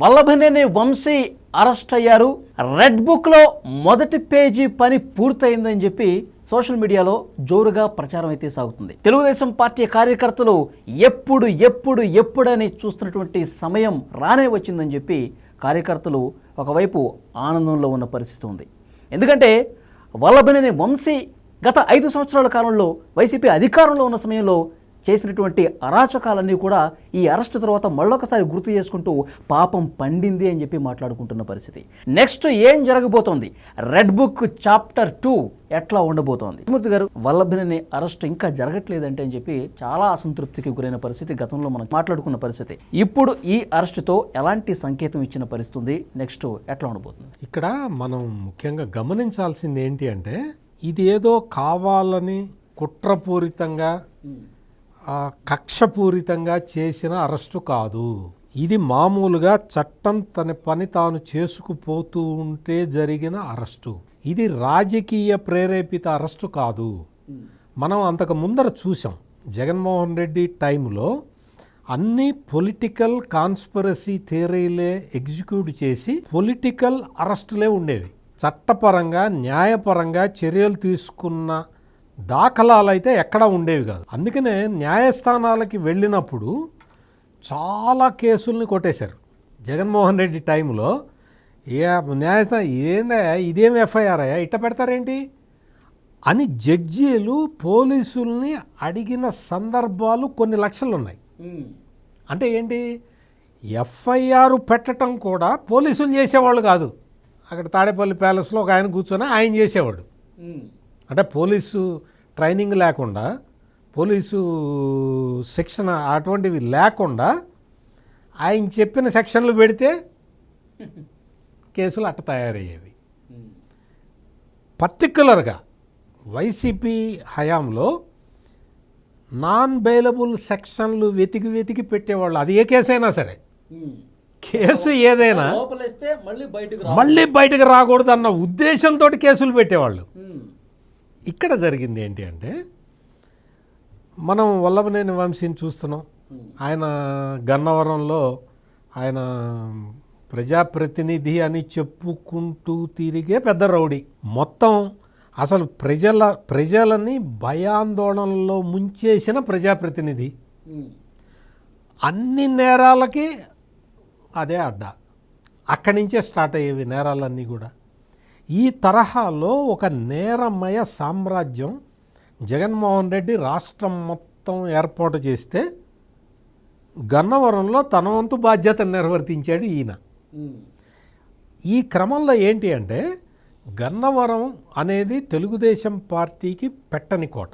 Vallabhaneni Vamsi arrest అయ్యారు. Red బుక్లో మొదటి పేజీ పని పూర్తయిందని చెప్పి సోషల్ మీడియాలో జోరుగా ప్రచారం అయితే సాగుతుంది. తెలుగుదేశం పార్టీ కార్యకర్తలు ఎప్పుడు ఎప్పుడు ఎప్పుడని చూస్తున్నటువంటి సమయం రానే వచ్చిందని చెప్పి కార్యకర్తలు ఒకవైపు ఆనందంలో ఉన్న పరిస్థితి ఉంది. ఎందుకంటే వల్లభనేని వంశీ గత ఐదు సంవత్సరాల కాలంలో వైసీపీ అధికారంలో ఉన్న సమయంలో చేసినటువంటి అరాచకాలన్నీ కూడా ఈ అరెస్ట్ తర్వాత మళ్ళొకసారి గుర్తు చేసుకుంటూ పాపం పండింది అని చెప్పి మాట్లాడుకుంటున్న పరిస్థితి. నెక్స్ట్ ఏం జరగబోతోంది? రెడ్ బుక్ చాప్టర్ టూ ఎట్లా ఉండబోతోంది? మూర్తి గారు వల్లభనేని అరెస్ట్ ఇంకా జరగట్లేదంటే అని చెప్పి చాలా అసంతృప్తికి గురైన పరిస్థితి గతంలో మనం మాట్లాడుకున్న పరిస్థితి. ఇప్పుడు ఈ అరెస్టుతో ఎలాంటి సంకేతం ఇచ్చిన పరిస్థితి ఉంది నెక్స్ట్ ఎట్లా ఉండబోతుంది? ఇక్కడ మనం ముఖ్యంగా గమనించాల్సింది ఏంటి అంటే ఇది ఏదో కావాలని కుట్రపూరితంగా కక్షపూరితంగా చేసిన అరెస్టు కాదు. ఇది మామూలుగా చట్టం తన పని తాను చేసుకుపోతూ ఉంటే జరిగిన అరెస్టు. ఇది రాజకీయ ప్రేరేపిత అరెస్టు కాదు. మనం అంతకు ముందర చూసాం జగన్మోహన్ రెడ్డి టైంలో అన్ని పొలిటికల్ కాన్స్పరసీ థియరీలే ఎగ్జిక్యూట్ చేసి పొలిటికల్ అరెస్టులే ఉండేవి. చట్టపరంగా న్యాయపరంగా చర్యలు తీసుకున్న దాఖలాలు అయితే ఎక్కడా ఉండేవి కాదు. అందుకనే న్యాయస్థానాలకి వెళ్ళినప్పుడు చాలా కేసుల్ని కొట్టేశారు. జగన్మోహన్ రెడ్డి టైంలో ఏ న్యాయస్థానం ఇదేందా ఇదేం ఎఫ్ఐఆర్ అయ్యా ఇట్ట పెడతారేంటి? అని జడ్జీలు పోలీసుల్ని అడిగిన సందర్భాలు కొన్ని లక్షలు ఉన్నాయి అంటే ఏంటి? ఎఫ్ఐఆర్ పెట్టడం కూడా పోలీసులు చేసేవాళ్ళు కాదు. అక్కడ తాడేపల్లి ప్యాలెస్లో ఒక ఆయన కూర్చొని ఆయన చేసేవాడు. అంటే పోలీసు ట్రైనింగ్ లేకుండా పోలీసు శిక్షణ అటువంటివి లేకుండా ఆయన చెప్పిన సెక్షన్లు పెడితే కేసులు అట్ట తయారయ్యేవి. పర్టికులర్గా వైసీపీ హయాంలో నాన్ బెయిలబుల్ సెక్షన్లు వెతికి వెతికి పెట్టేవాళ్ళు. అది ఏ కేసైనా సరే. కేసు ఏదైనా లోపలేస్తే మళ్ళీ బయటకు మళ్ళీ బయటకు రాకూడదు అన్న ఉద్దేశంతో కేసులు పెట్టేవాళ్ళు. ఇక్కడ జరిగింది ఏంటి అంటే మనం వల్లభనేని వంశీని చూస్తున్నాం. ఆయన గన్నవరంలో ఆయన ప్రజాప్రతినిధి అని చెప్పుకుంటూ తిరిగే పెద్ద రౌడీ. మొత్తం అసలు ప్రజల ప్రజలని భయాందోళనలో ముంచేసిన ప్రజాప్రతినిధి. అన్ని నేరాలకి అదే అడ్డ. అక్కడి నుంచే స్టార్ట్ అయ్యేవి నేరాలన్నీ కూడా. ఈ తరహాలో ఒక నేరమయ సామ్రాజ్యం జగన్మోహన్ రెడ్డి రాష్ట్రం మొత్తం ఏర్పాటు చేస్తే గన్నవరంలో తన వంతు బాధ్యతను నిర్వర్తించాడు ఈయన. ఈ క్రమంలో ఏంటి అంటే గన్నవరం అనేది తెలుగుదేశం పార్టీకి పెట్టని కోట.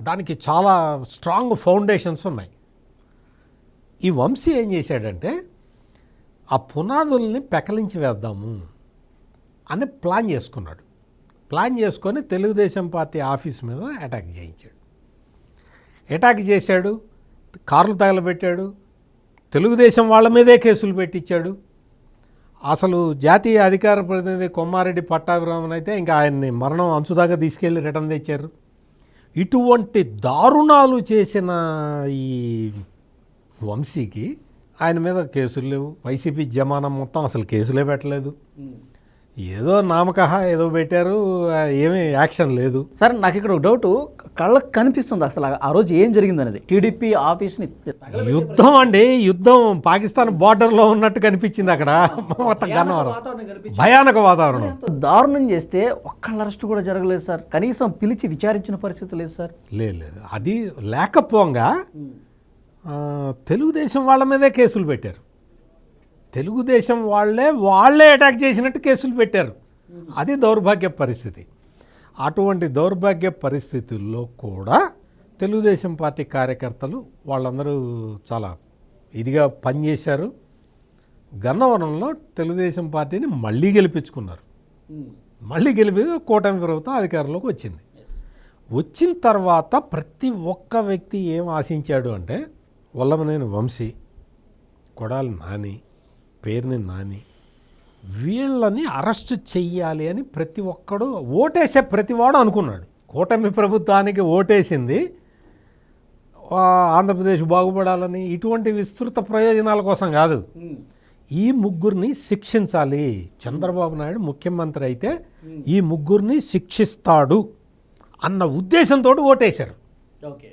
దానికి చాలా స్ట్రాంగ్ ఫౌండేషన్స్ ఉన్నాయి. ఈ వంశీ ఏం చేశాడంటే ఆ పునాదుల్ని పెకలించి వేద్దాము. అని ప్లాన్ చేసుకున్నాడు. ప్లాన్ చేసుకొని తెలుగుదేశం పార్టీ ఆఫీస్ మీద అటాక్ చేయించాడు. అటాక్ చేశాడు కార్లు తగలబెట్టాడు తెలుగుదేశం వాళ్ళ మీదే కేసులు పెట్టించాడు. అసలు జాతీయ అధికార ప్రతినిధి కొమ్మారెడ్డి పట్టాభిరామన్ అయితే ఇంకా ఆయన్ని మరణం అంచుదాకా తీసుకెళ్ళి రిటర్న్ తెచ్చారు. ఇటువంటి దారుణాలు చేసిన ఈ వంశీకి ఆయన మీద కేసులు లేవు. వైసీపీ జమానం మొత్తం అసలు కేసులే పెట్టలేదు. ఏదో నామకహ ఏదో పెట్టారు ఏమీ యాక్షన్ లేదు. సార్ నాకు ఇక్కడ ఒక డౌట్ కళ్ళకు కనిపిస్తుంది అసలు ఆ రోజు ఏం జరిగింది అనేది టీడీపీ ఆఫీస్ని యుద్ధం అండి యుద్ధం. పాకిస్తాన్ బార్డర్లో ఉన్నట్టు కనిపించింది అక్కడ. గన్నవరం. భయానక వాతావరణం. దారుణం చేస్తే ఒక్కళ్ళ అరెస్ట్ కూడా జరగలేదు సార్. కనీసం పిలిచి విచారించిన పరిస్థితి లేదు సార్. లేదు అది లేకపోగా తెలుగుదేశం వాళ్ళ మీదే కేసులు పెట్టారు. తెలుగుదేశం వాళ్ళే వాళ్ళే అటాక్ చేసినట్టు కేసులు పెట్టారు. అది దౌర్భాగ్య పరిస్థితి. అటువంటి దౌర్భాగ్య పరిస్థితుల్లో కూడా తెలుగుదేశం పార్టీ కార్యకర్తలు వాళ్ళందరూ చాలా ఇదిగా పనిచేశారు. గన్నవరంలో తెలుగుదేశం పార్టీని మళ్ళీ గెలిపించుకున్నారు. మళ్ళీ గెలిపి కూటమి ప్రభుత్వం అధికారంలోకి వచ్చింది. వచ్చిన తర్వాత ప్రతి ఒక్క వ్యక్తి ఏం ఆశించాడు అంటే వల్లభనేని వంశీ కొడాలి నాని పేరుని నాని. వీళ్ళని అరెస్ట్ చెయ్యాలి అని ప్రతి ఒక్కడు ఓటేసే ప్రతివాడు అనుకున్నాడు. కూటమి ప్రభుత్వానికి ఓటేసింది. ఆంధ్రప్రదేశ్ బాగుపడాలని ఇటువంటి విస్తృత ప్రయోజనాల కోసం కాదు. ఈ ముగ్గురిని శిక్షించాలి. చంద్రబాబు నాయుడు ముఖ్యమంత్రి అయితే ఈ ముగ్గురిని శిక్షిస్తాడు అన్న ఉద్దేశంతో ఓటేశారు. ఓకే.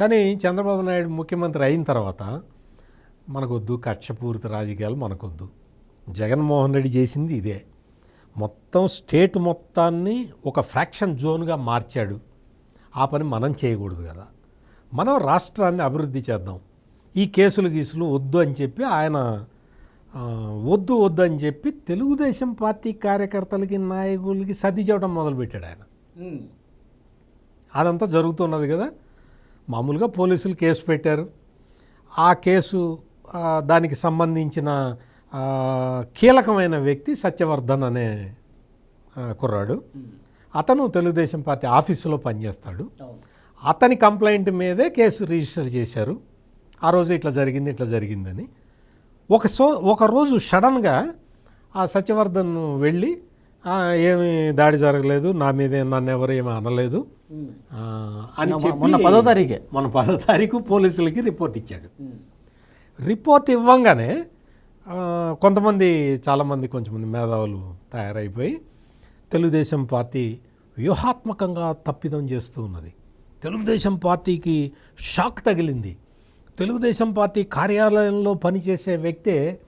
కానీ చంద్రబాబు నాయుడు ముఖ్యమంత్రి అయిన తర్వాత మనకొద్దు కక్షపూరిత రాజకీయాలు మనకొద్దు. జగన్మోహన్ రెడ్డి చేసింది ఇదే. మొత్తం స్టేట్ మొత్తాన్ని ఒక ఫ్రాక్షన్ జోన్గా మార్చాడు. ఆ పని మనం చేయకూడదు కదా. మనం రాష్ట్రాన్ని అభివృద్ధి చేద్దాం. ఈ కేసులు గీసులు వద్దు అని చెప్పి ఆయన వద్దు వద్దు అని చెప్పి తెలుగుదేశం పార్టీ కార్యకర్తలకి నాయకులకి సర్ది చెప్పడం మొదలుపెట్టాడు ఆయన. అదంతా జరుగుతున్నది కదా. మామూలుగా పోలీసులు కేసు పెట్టారు. ఆ కేసు దానికి సంబంధించిన కీలకమైన వ్యక్తి సత్యవర్ధన్ అనే కుర్రాడు. అతను తెలుగుదేశం పార్టీ ఆఫీసులో పనిచేస్తాడు. అతని కంప్లైంట్ మీదే కేసు రిజిస్టర్ చేశారు. ఆ రోజు ఇట్లా జరిగింది ఇట్లా జరిగిందని. ఒక సో ఒకరోజు సడన్గా ఆ సత్యవర్ధన్ వెళ్ళి "ఆ, ఏమీ దాడి జరగలేదు. నా మీద నన్ను ఎవరు ఏమీ అనలేదు. అని చెప్పి మొన్న పదో తారీఖే. మన పదో తారీఖు పోలీసులకి రిపోర్ట్ ఇచ్చాడు. రిపోర్ట్ ఇవ్వంగానే కొంతమంది చాలామంది కొంచెంమంది మేధావులు తయారైపోయి తెలుగుదేశం పార్టీ వ్యూహాత్మకంగా తప్పిదం చేస్తూ ఉన్నది. తెలుగుదేశం పార్టీకి షాక్ తగిలింది. తెలుగుదేశం పార్టీ కార్యాలయంలో పనిచేసే వ్యక్తే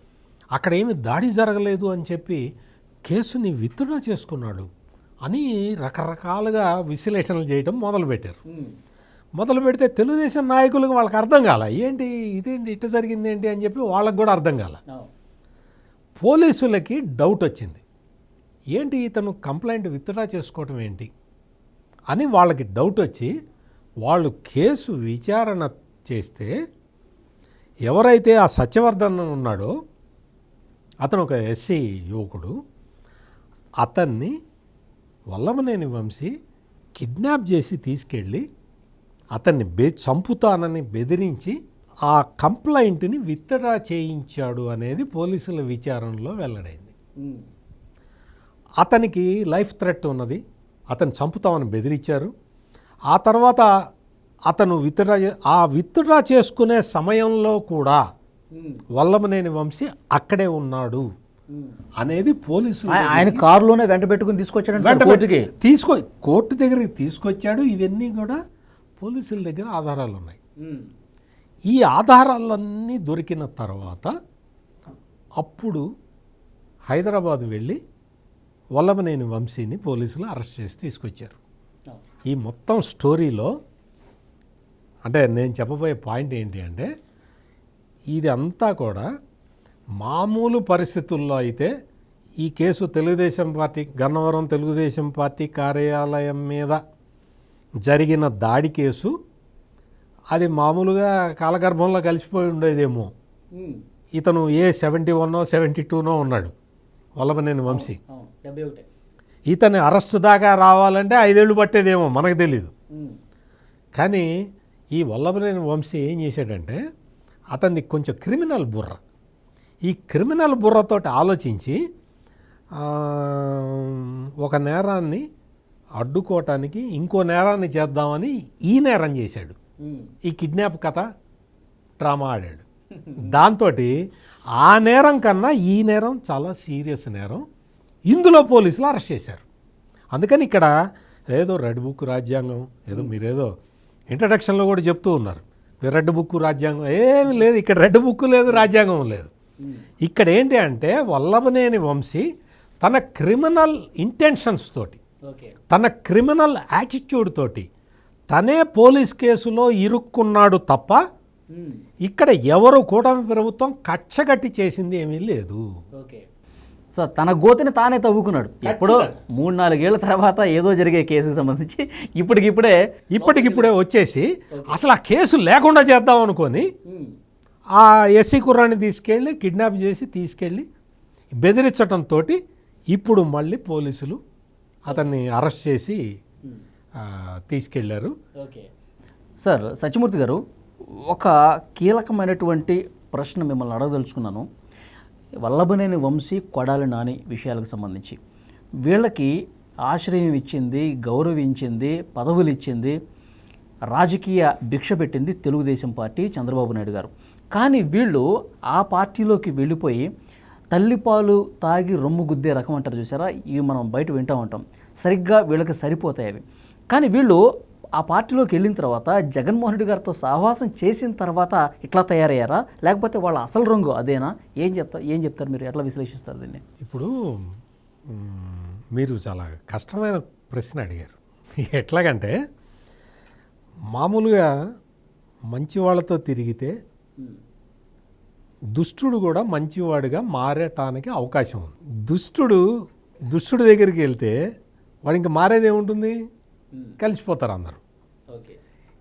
అక్కడ ఏమి దాడి జరగలేదు అని చెప్పి కేసుని విత్డ్రా చేసుకున్నాడు అని రకరకాలుగా విశ్లేషణలు చేయడం మొదలుపెట్టారు. మొదలు పెడితే తెలుగుదేశం నాయకులకు వాళ్ళకి అర్థం కాల. ఏంటి? ఇదేంటి? ఇట్ట జరిగింది ఏంటి అని చెప్పి వాళ్ళకి కూడా అర్థం కాల. పోలీసులకి డౌట్ వచ్చింది. ఏంటి ఇతను కంప్లైంట్ విత్డ్రా చేసుకోవటం ఏంటి అని వాళ్ళకి డౌట్ వచ్చి వాళ్ళు కేసు విచారణ చేస్తే ఎవరైతే ఆ సత్యవర్ధన్ ఉన్నాడో అతను ఒక ఎస్సీ యువకుడు అతన్ని వల్లభనేని వంశీ కిడ్నాప్ చేసి తీసుకెళ్ళి అతన్ని బె చంపుతానని బెదిరించి ఆ కంప్లైంట్ని విత్డ్రా చేయించాడు అనేది పోలీసుల విచారణలో వెల్లడైంది. అతనికి లైఫ్ థ్రెట్ ఉన్నది. అతను చంపుతామని బెదిరించారు. ఆ తర్వాత అతను విత్డ్రా ఆ విత్డ్రా చేసుకునే సమయంలో కూడా వల్లభనేని వంశీ అక్కడే ఉన్నాడు అనేది పోలీసులు ఆయ- ఆయన కారులోనే వెంట పెట్టుకుని తీసుకొచ్చాడంటే వెంట తీసుకో కోర్టు దగ్గరికి తీసుకొచ్చాడు. ఇవన్నీ కూడా పోలీసుల దగ్గర ఆధారాలు ఉన్నాయి ఈ ఆధారాలన్నీ దొరికిన తర్వాత అప్పుడు హైదరాబాద్ వెళ్ళి వల్లభనేని వంశీని పోలీసులు అరెస్ట్ చేసి తీసుకొచ్చారు. ఈ మొత్తం స్టోరీలో అంటే నేను చెప్పబోయే పాయింట్ ఏంటి అంటే ఇది అంతా కూడా మామూలు పరిస్థితుల్లో అయితే ఈ case Telugu Desam party Gannavaram Telugu Desam party కార్యాలయం మీద జరిగిన దాడి కేసు అది మామూలుగా కాలగర్భంలో కలిసిపోయి ఉండేదేమో. ఇతను ఏ సెవెంటీ వన్నో సెవెంటీ టూనో ఉన్నాడు వల్లభనేని వంశీ. ఇతని అరెస్ట్ దాకా రావాలంటే ఐదేళ్ళు పట్టేదేమో మనకు తెలీదు. కానీ ఈ వల్లభనేని వంశీ ఏం చేశాడంటే అతన్ని కొంచెం క్రిమినల్ బుర్ర. ఈ క్రిమినల్ బుర్రతోటి ఆలోచించి ఒక నేరాన్ని అడ్డుకోవటానికి ఇంకో నేరాన్ని చేద్దామని ఈ నేరం చేశాడు. ఈ కిడ్నాప్ కథ డ్రామా ఆడాడు. దాంతో ఆ నేరం కన్నా ఈ నేరం చాలా సీరియస్ నేరం. ఇందులో పోలీసులు అరెస్ట్ చేశారు. అందుకని ఇక్కడ ఏదో రెడ్ బుక్ రాజ్యాంగం ఏదో మీరేదో ఇంట్రడక్షన్లో కూడా చెప్తూ ఉన్నారు. రెడ్ బుక్ రాజ్యాంగం ఏమి లేదు ఇక్కడ రెడ్ బుక్ లేదు రాజ్యాంగం లేదు. ఇక్కడ ఏంటి అంటే వల్లభనేని వంశీ తన క్రిమినల్ ఇంటెన్షన్స్ తోటి తన క్రిమినల్ యాటిట్యూడ్ తోటి తనే పోలీస్ కేసులో ఇరుక్కున్నాడు తప్ప ఇక్కడ ఎవరు కూటమి ప్రభుత్వం కచ్చగట్టి చేసింది ఏమీ లేదు. ఓకే సో తన గోతిని తానే తవ్వుకున్నాడు. ఎప్పుడో మూడు నాలుగేళ్ళ తర్వాత ఏదో జరిగే కేసుకు సంబంధించి ఇప్పటికిప్పుడే ఇప్పటికిప్పుడే వచ్చేసి అసలు ఆ కేసు లేకుండా చేద్దాం అనుకొని ఆ ఎస్సీ కుర్రాన్ని తీసుకెళ్ళి కిడ్నాప్ చేసి తీసుకెళ్ళి బెదిరించడంతో ఇప్పుడు మళ్ళీ పోలీసులు అతన్ని అరెస్ట్ చేసి తీసుకెళ్ళారు. ఓకే. సార్ సత్యమూర్తి గారు ఒక కీలకమైనటువంటి ప్రశ్న మిమ్మల్ని అడగదలుచుకున్నాను. వల్లభనేని వంశీ కొడాలి నాని విషయాలకు సంబంధించి. వీళ్ళకి ఆశ్రయం ఇచ్చింది గౌరవించింది పదవులు ఇచ్చింది రాజకీయ భిక్ష పెట్టింది తెలుగుదేశం పార్టీ చంద్రబాబు నాయుడు గారు. కానీ వీళ్ళు ఆ పార్టీలోకి వెళ్ళిపోయి తల్లిపాలు తాగి రొమ్ము గుద్దే రకం అంటారు చూసారా? ఇవి మనం బయట వింటూ ఉంటాం. సరిగ్గా వీళ్ళకి సరిపోతాయి అవి. కానీ వీళ్ళు ఆ పార్టీలోకి వెళ్ళిన తర్వాత జగన్మోహన్ రెడ్డి గారితో సహవాసం చేసిన తర్వాత ఇట్లా తయారయ్యారా? లేకపోతే వాళ్ళ అసలు రంగు అదేనా? ఏం చెప్తా ఏం చెప్తారు మీరు? ఎట్లా విశ్లేషిస్తారు దీన్ని? ఇప్పుడు మీరు చాలా కష్టమైన ప్రశ్న అడిగారు. ఎట్లాగంటే మామూలుగా మంచి వాళ్ళతో తిరిగితే దుష్టుడు కూడా మంచివాడిగా మారటానికి అవకాశం ఉంది. దుష్టుడు దుష్టుడి దగ్గరికి వెళ్తే వాడు ఇంకా మారేది ఏముంటుంది? కలిసిపోతారు అందరూ.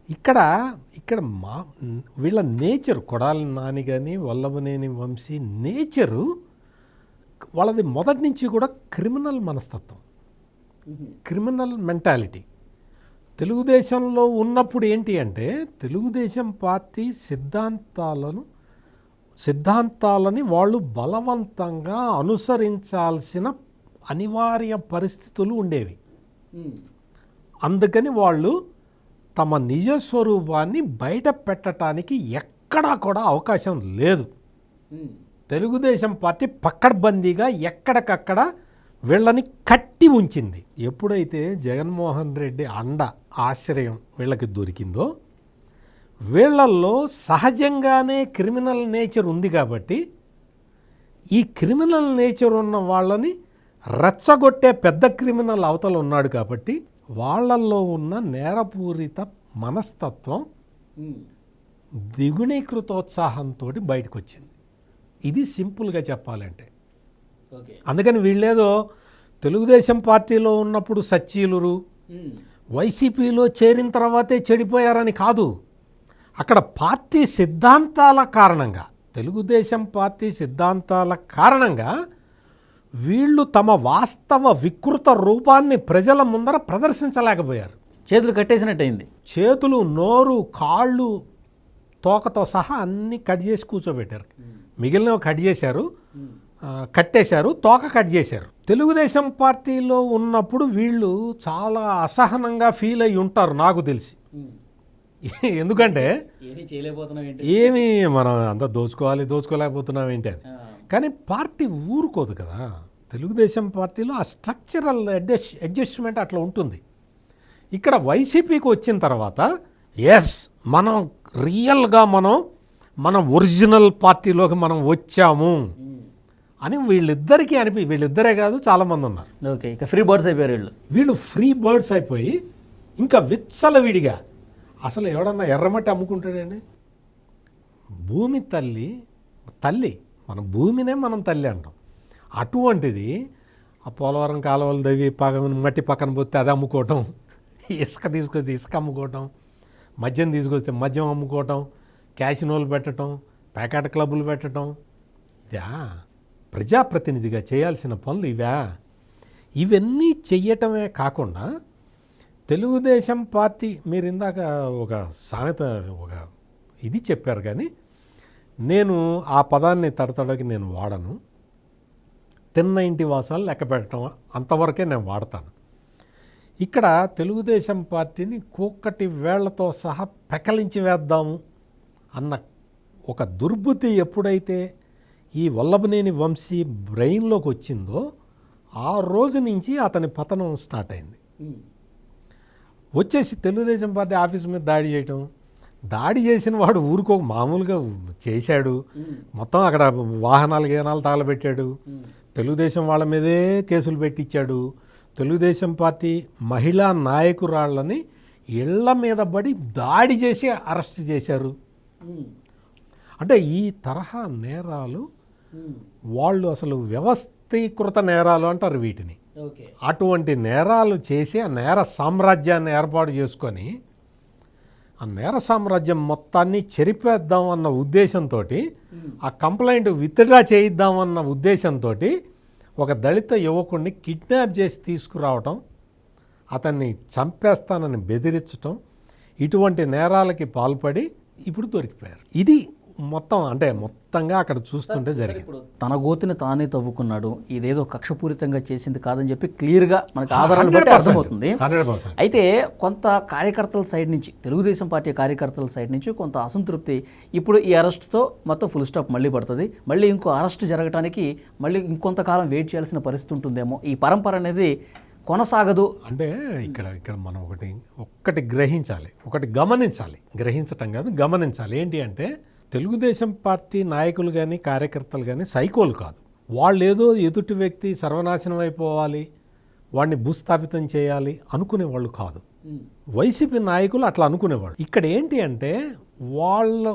ఇక్కడ ఇక్కడ మా వీళ్ళ నేచర్ కొడాలి నాని కానీ వల్లభనేని వంశీ నేచరు వాళ్ళది మొదటి నుంచి కూడా క్రిమినల్ మనస్తత్వం. Criminal mentality. తెలుగుదేశంలో ఉన్నప్పుడు ఏంటి అంటే తెలుగుదేశం పార్టీ సిద్ధాంతాలను సిద్ధాంతాలని వాళ్ళు బలవంతంగా అనుసరించాల్సిన అనివార్య పరిస్థితులు ఉండేవి. అందుకని వాళ్ళు తమ నిజ స్వరూపాన్ని బయట పెట్టడానికి ఎక్కడా కూడా అవకాశం లేదు. తెలుగుదేశం పార్టీ పక్కడ్బందీగా ఎక్కడికక్కడ వీళ్ళని కట్టి ఉంచింది. ఎప్పుడైతే జగన్మోహన్ రెడ్డి అండ ఆశ్రయం వీళ్ళకి దొరికిందో వీళ్ళల్లో సహజంగానే క్రిమినల్ నేచర్ ఉంది కాబట్టి ఈ క్రిమినల్ నేచర్ ఉన్న వాళ్ళని రెచ్చగొట్టే పెద్ద క్రిమినల్ అవతల ఉన్నాడు కాబట్టి వాళ్ళల్లో ఉన్న నేరపూరిత మనస్తత్వం ద్విగుణీకృతోత్సాహంతో బయటకు వచ్చింది ఇది సింపుల్గా చెప్పాలంటే. ఓకే. అందుకని వీళ్ళేదో తెలుగుదేశం పార్టీలో ఉన్నప్పుడు సచ్చీలురు వైసీపీలో చేరిన తర్వాతే చెడిపోయారని కాదు. అక్కడ పార్టీ సిద్ధాంతాల కారణంగా తెలుగుదేశం పార్టీ సిద్ధాంతాల కారణంగా వీళ్ళు తమ వాస్తవ వికృత రూపాన్ని ప్రజల ముందర ప్రదర్శించలేకపోయారు. చేతులు కట్టేసినట్టయింది. చేతులు నోరు కాళ్ళు తోకతో సహా అన్నీ కట్ చేసి కూర్చోబెట్టారు. మిగిలినవి కట్ చేశారు. కట్టేశారు తోక కట్ చేశారు. తెలుగుదేశం పార్టీలో ఉన్నప్పుడు వీళ్ళు చాలా అసహనంగా ఫీల్ అయి ఉంటారు నాకు తెలిసి. ఎందుకంటే ఏమీ చేయలేకపోతున్నాం ఏమి మనం అంతా దోచుకోవాలి దోచుకోలేకపోతున్నాం ఏంటి అని. కానీ పార్టీ ఊరుకోదు కదా. తెలుగుదేశం పార్టీలో ఆ స్ట్రక్చరల్ అడ్జస్ట్ అడ్జస్ట్మెంట్ అట్లా ఉంటుంది. ఇక్కడ వైసీపీకి వచ్చిన తర్వాత ఎస్ మనం రియల్గా మనం మన ఒరిజినల్ పార్టీలోకి మనం వచ్చాము అని వీళ్ళిద్దరికీ అనిపి వీళ్ళిద్దరే కాదు చాలామంది ఉన్నారు. ఓకే ఇక ఫ్రీ బర్డ్స్ అయిపోయారు వీళ్ళు. వీళ్ళు ఫ్రీ బర్డ్స్ అయిపోయి ఇంకా విచ్చలవిడిగా అసలు ఎవడన్నా ఎర్రమట్టి అమ్ముకుంటాడండి? భూమి తల్లి తల్లి మనం భూమినే మనం తల్లి అంటాం. అటువంటిది ఆ పోలవరం కాలువలు దవి పగ మట్టి పక్కన పోతే అది అమ్ముకోవటం ఇసుక తీసుకొస్తే ఇసుక అమ్ముకోవటం మద్యం తీసుకొస్తే మద్యం అమ్ముకోవటం క్యాసినోలు పెట్టడం ప్యాకెట్ క్లబ్బులు పెట్టడం ఇదా ప్రజాప్రతినిధిగా చేయాల్సిన పనులు ఇవా? ఇవన్నీ చెయ్యటమే కాకుండా తెలుగుదేశం పార్టీ మీరు ఇందాక ఒక సామెత ఒక ఇది చెప్పారు కానీ నేను ఆ పదాన్ని తడతడకి నేను వాడను. తిన్న ఇంటి వాసాలు లెక్క పెట్టడం అంతవరకే నేను వాడతాను. ఇక్కడ తెలుగుదేశం పార్టీని కుక్కటి వేళ్ళతో సహా పెకలించి వేద్దాము అన్న ఒక దుర్బుద్ధి ఎప్పుడైతే ఈ వల్లభనేని వంశీ బ్రెయిన్లోకి వచ్చిందో ఆ రోజు నుంచి అతని పతనం స్టార్ట్ అయింది. వచ్చేసి తెలుగుదేశం పార్టీ ఆఫీస్ మీద దాడి చేయటం. దాడి చేసిన వాడు ఊరుకో మామూలుగా చేశాడు. మొత్తం అక్కడ వాహనాలు గీనాలు తగలబెట్టాడు తెలుగుదేశం వాళ్ళ మీదే కేసులు పెట్టించాడు. తెలుగుదేశం పార్టీ మహిళా నాయకురాళ్ళని ఇళ్ళ మీద పడి దాడి చేసి అరెస్ట్ చేశారు. అంటే ఈ తరహా నేరాలు వాళ్ళు అసలు వ్యవస్థీకృత నేరాలు అంటారు వీటిని. అటువంటి నేరాలు చేసి ఆ నేర సామ్రాజ్యాన్ని ఏర్పాటు చేసుకొని ఆ నేర సామ్రాజ్యం మొత్తాన్ని చెరిపేద్దాం అన్న ఉద్దేశంతో ఆ కంప్లైంట్ విత్డ్రా చేయిద్దాం అన్న ఉద్దేశంతో ఒక దళిత యువకుడిని కిడ్నాప్ చేసి తీసుకురావటం అతన్ని చంపేస్తానని బెదిరించటం ఇటువంటి నేరాలకి పాల్పడి ఇప్పుడు దొరికిపోయారు. ఇది మొత్తం అంటే మొత్తంగా అక్కడ చూస్తుంటే జరిగింది. తన గోతిని తానే తవ్వుకున్నాడు ఇదేదో కక్షపూరితంగా చేసింది కాదని చెప్పి క్లియర్గా మనకు ఆధారాన్ని బట్టి అర్థమవుతుంది. అయితే కొంత కార్యకర్తల సైడ్ నుంచి తెలుగుదేశం పార్టీ కార్యకర్తల సైడ్ నుంచి కొంత అసంతృప్తి. ఇప్పుడు ఈ అరెస్ట్తో మొత్తం ఫుల్ స్టాప్ మళ్ళీ పడుతుంది. మళ్ళీ ఇంకో అరెస్ట్ జరగడానికి మళ్ళీ ఇంకొంతకాలం వెయిట్ చేయాల్సిన పరిస్థితి ఉంటుందేమో. ఈ పరంపర అనేది కొనసాగదు. అంటే ఇక్కడ ఇక్కడ మనం ఒకటి ఒక్కటి గ్రహించాలి. ఒకటి గమనించాలి. గ్రహించటం కాదు గమనించాలి. ఏంటి అంటే తెలుగుదేశం పార్టీ నాయకులు కానీ కార్యకర్తలు కానీ సైకోలు కాదు. వాళ్ళు ఏదో ఎదుటి వ్యక్తి సర్వనాశనం అయిపోవాలి వాడిని భూస్థాపితం చేయాలి అనుకునేవాళ్ళు కాదు. వైసీపీ నాయకులు అట్లా అనుకునేవాళ్ళు. ఇక్కడ ఏంటి అంటే వాళ్ళు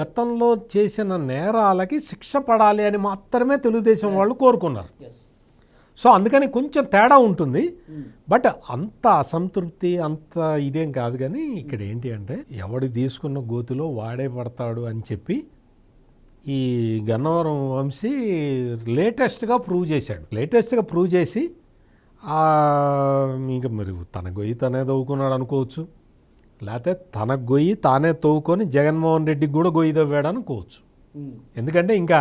గతంలో చేసిన నేరాలకి శిక్ష పడాలి అని మాత్రమే తెలుగుదేశం వాళ్ళు కోరుకున్నారు. సో అందుకని కొంచెం తేడా ఉంటుంది. బట్ అంత అసంతృప్తి అంత ఇదేం కాదు కానీ ఇక్కడ ఏంటి అంటే ఎవడు తీసుకున్న గోతిలో వాడే పడతాడు అని చెప్పి ఈ గన్నవరం వంశీ లేటెస్ట్గా ప్రూవ్ చేశాడు. లేటెస్ట్గా ప్రూవ్ చేసి ఇంకా మరి తన గొయ్యి తనే తవ్వుకున్నాడు అనుకోవచ్చు. లేకపోతే తన గొయ్యి తానే తవ్వుకొని జగన్మోహన్ రెడ్డికి కూడా గొయ్యి తవ్వాడు అనుకోవచ్చు. ఎందుకంటే ఇంకా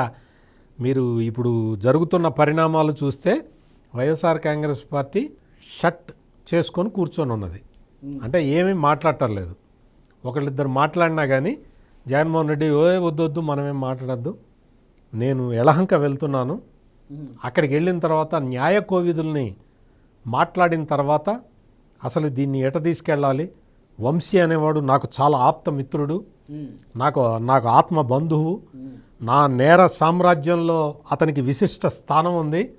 మీరు ఇప్పుడు జరుగుతున్న పరిణామాలు చూస్తే వైఎస్ఆర్ కాంగ్రెస్ పార్టీ షట్ చేసుకొని కూర్చొని ఉన్నది. అంటే ఏమీ మాట్లాడటం ఒకళ్ళిద్దరు మాట్లాడినా కానీ జగన్మోహన్ రెడ్డి ఓ వద్దొద్దు మనమేం మాట్లాడద్దు. నేను ఎలహంక వెళ్తున్నాను. అక్కడికి వెళ్ళిన తర్వాత న్యాయ కోవిదుల్ని మాట్లాడిన తర్వాత అసలు దీన్ని ఎట తీసుకెళ్ళాలి? వంశీ అనేవాడు నాకు చాలా ఆప్త మిత్రుడు. నాకు నాకు ఆత్మ బంధువు. నా నేర సామ్రాజ్యంలో అతనికి విశిష్ట స్థానం ఉంది.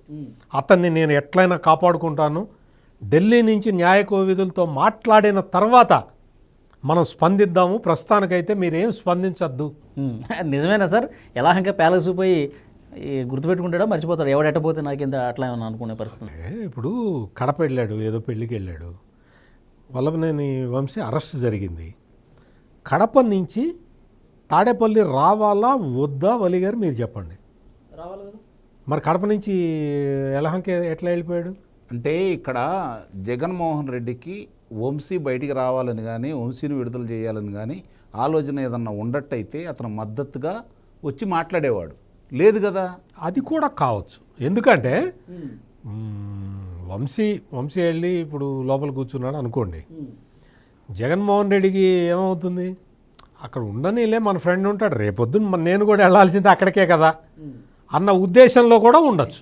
అతన్ని నేను ఎట్లయినా కాపాడుకుంటాను. ఢిల్లీ నుంచి న్యాయ కోవిదులతో మాట్లాడిన తర్వాత మనం స్పందిద్దాము. ప్రస్తుతానికైతే మీరేం స్పందించద్దు. నిజమేనా సార్? ఎలా ఇంకా ప్యాలెస్ పోయి గుర్తుపెట్టుకుంటాడో మర్చిపోతాడు. ఎవడెట్టపోతే నాకింత అట్లా ఏమన్నా అనుకునే పరిస్థితి ఇప్పుడు కడప వెళ్ళాడు ఏదో పెళ్ళికి వెళ్ళాడు. వల్లభనేని వంశీ అరెస్ట్ జరిగింది. కడప నుంచి తాడేపల్లి రావాలా వద్దా? వలి గారు మీరు చెప్పండి. రావాలి కదా మరి కడప నుంచి ఎలహంక ఎట్లా వెళ్ళిపోయాడు? అంటే ఇక్కడ జగన్మోహన్ రెడ్డికి వంశీ బయటికి రావాలని కానీ వంశీని విడుదల చేయాలని కానీ ఆలోచన ఏదన్నా ఉండట్టయితే అతను మద్దతుగా వచ్చి మాట్లాడేవాడు. లేదు కదా? అది కూడా కావచ్చు. ఎందుకంటే వంశీ వంశీ వెళ్ళి ఇప్పుడు లోపల కూర్చున్నాడు అనుకోండి. జగన్మోహన్ రెడ్డికి ఏమవుతుంది? అక్కడ ఉండనిలే మన ఫ్రెండ్ ఉంటాడు. రేపొద్దున నేను కూడా వెళ్ళాల్సింది అక్కడికే కదా. అన్న ఉద్దేశంలో కూడా ఉండొచ్చు.